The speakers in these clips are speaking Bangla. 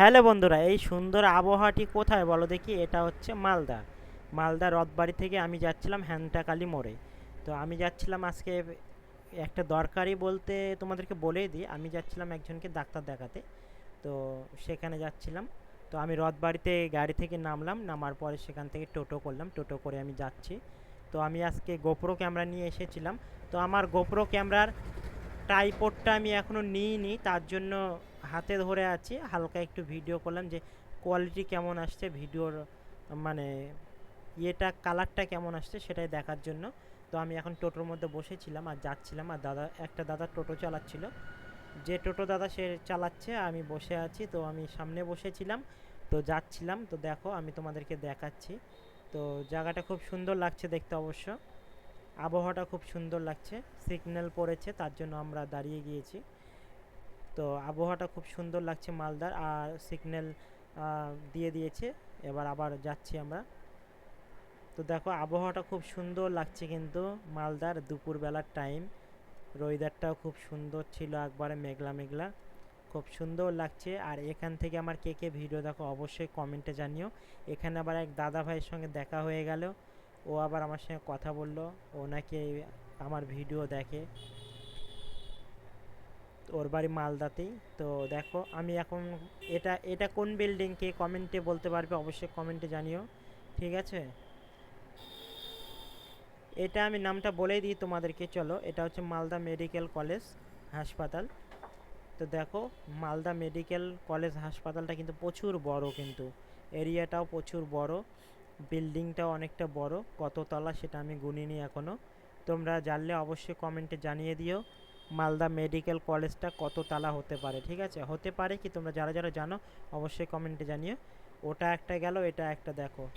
হ্যালো বন্ধুরা, এই সুন্দর আবহাওয়াটি কোথায় বলো দেখি? এটা হচ্ছে মালদা। মালদা রথবাড়ি থেকে আমি যাচ্ছিলাম হ্যান্টাকালি মোড়ে। তো আমি যাচ্ছিলাম আজকে একটা দরকারি বলতে তোমাদেরকে বলেই দিই, আমি যাচ্ছিলাম একজনকে ডাক্তার দেখাতে। তো সেখানে যাচ্ছিলাম। তো আমি রথবাড়িতে গাড়ি থেকে নামলাম, নামার পরে সেখান থেকে টোটো করলাম, টোটো করে আমি যাচ্ছি। তো আমি আজকে গোপ্রো ক্যামেরা নিয়ে এসেছিলাম। তো আমার গোপ্রো ক্যামেরার ট্রাইপডটা আমি এখনও নিইনি, তার জন্য হাতে ধরে আছি, হালকা একটু ভিডিও করলাম যে কোয়ালিটি কেমন আসছে ভিডিওর মানে ইয়েটা কালারটা কেমন আসছে সেটাই দেখার জন্য। তো আমি এখন টোটোর মধ্যে বসেছিলাম আর যাচ্ছিলাম আর দাদা, একটা দাদা টোটো চালাচ্ছিল। যে টোটো দাদা সে চালাচ্ছে, আমি বসে আছি, তো আমি সামনে বসেছিলাম, তো যাচ্ছিলাম। তো দেখো, আমি তোমাদেরকে দেখাচ্ছি। তো জায়গাটা খুব সুন্দর লাগছে দেখতে অবশ্য। আবহাওয়াটা খুব সুন্দর লাগছে সিগন্যাল পড়েছে, তার জন্য আমরা দাঁড়িয়ে গিয়েছি। তো আবহাওয়াটা খুব সুন্দর লাগছে মালদার, আর সিগন্যাল দিয়ে দিয়েছে। এবার আবার যাচ্ছি আমরা। তো দেখো, আবহাওয়াটা খুব সুন্দর লাগছে কিন্তু মালদার দুপুরবেলার টাইম ওয়েদারটাও খুব সুন্দর ছিল একবারে মেঘলা মেঘলা। খুব সুন্দর লাগছে। আর এখান থেকে আমার কে কে ভিডিও দেখো অবশ্যই কমেন্টে জানিও। এখানে আবার এক দাদা ভাইয়ের সঙ্গে দেখা হয়ে গেল। ও আবার আমার সঙ্গে কথা বলল। ও নাকি আমার ভিডিও দেখে। ওর বাড়ি মালদাতেই। তো দেখো, আমি এখন এটা এটা কোন বিল্ডিং কে কমেন্টে বলতে পারবে অবশ্যই কমেন্টে জানিও, ঠিক আছে? এটা আমি নামটা বলেই দিই তোমাদেরকে, চলো। এটা হচ্ছে মালদা মেডিকেল কলেজ হাসপাতাল। তো দেখো, মালদা মেডিকেল কলেজ হাসপাতালটা কিন্তু প্রচুর বড় কিন্তু। এরিয়াটাও প্রচুর বড় বিল্ডিংটাও অনেকটা বড় কত তলা সেটা আমি গুনিনি এখনও তোমরা জানলে অবশ্যই কমেন্টে জানিয়ে দিও। মালদা মেডিকেল কলেজটা কত তালা হতে পারে, ঠিক আছে? হতে পারে কি তোমরা যারা যারা জানো, অবশ্যই কমেন্টে জানিও। ওটা একটা গেল, এটা একটা দেখো।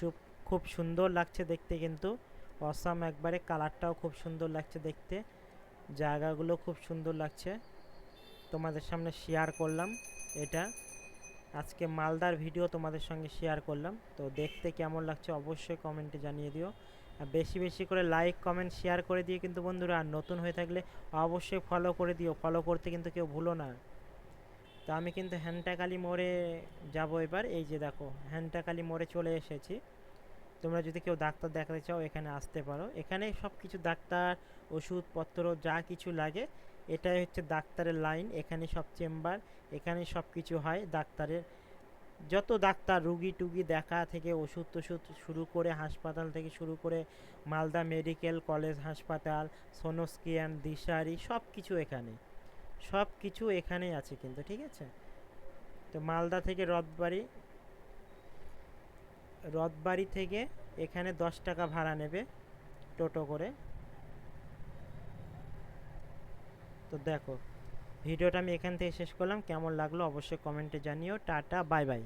খুব খুব সুন্দর লাগছে দেখতে কিন্তু। অসাম একবারে কালারটাও খুব সুন্দর লাগছে দেখতে। জায়গাগুলো খুব সুন্দর লাগছে। তোমাদের সামনে শেয়ার করলাম এটা। আজকে মালদার ভিডিও তোমাদের সঙ্গে শেয়ার করলাম। তো দেখতে কেমন লাগছে অবশ্যই কমেন্টে জানিয়ে দিও। বেশি বেশি করে লাইক কমেন্ট শেয়ার করে দিয়ে কিন্তু বন্ধুরা। আর নতুন হয়ে থাকলে অবশ্যই ফলো করে দিও। ফলো করতে কিন্তু কেউ ভুলো না। তো আমি কিন্তু হ্যান্টাকালি মোড়ে যাব এবার। এই যে দেখো, হ্যান্টাকালি মোড়ে চলে এসেছি। তোমরা যদি কেউ ডাক্তার দেখাতে চাও, এখানে আসতে পারো। এখানে সব কিছু ডাক্তার, ওষুধপত্র, যা কিছু লাগে, এটাই হচ্ছে ডাক্তারের লাইন এখানে সব চেম্বার এখানে সব কিছু হয় ডাক্তারের। যত ডাক্তার, রুগী টুগি দেখা থেকে ওষুধ টষুধ শুরু করে হাসপাতাল থেকে শুরু করে মালদা মেডিকেল কলেজ হাসপাতাল, সোনোস্কিয়ান, দিশারি সব কিছু এখানে। সব কিছু এখানেই আছে কিন্তু, ঠিক আছে? তো মালদা থেকে রথবাড়ি রথবাড়ি থেকে এখানে দশ টাকা ভাড়া নেবে টোটো করে। তো দেখো ভিডিওটা আমি এখান থেকে শেষ করলাম। কেমন লাগল অবশ্যই কমেন্টে জানিও। Tata bye bye.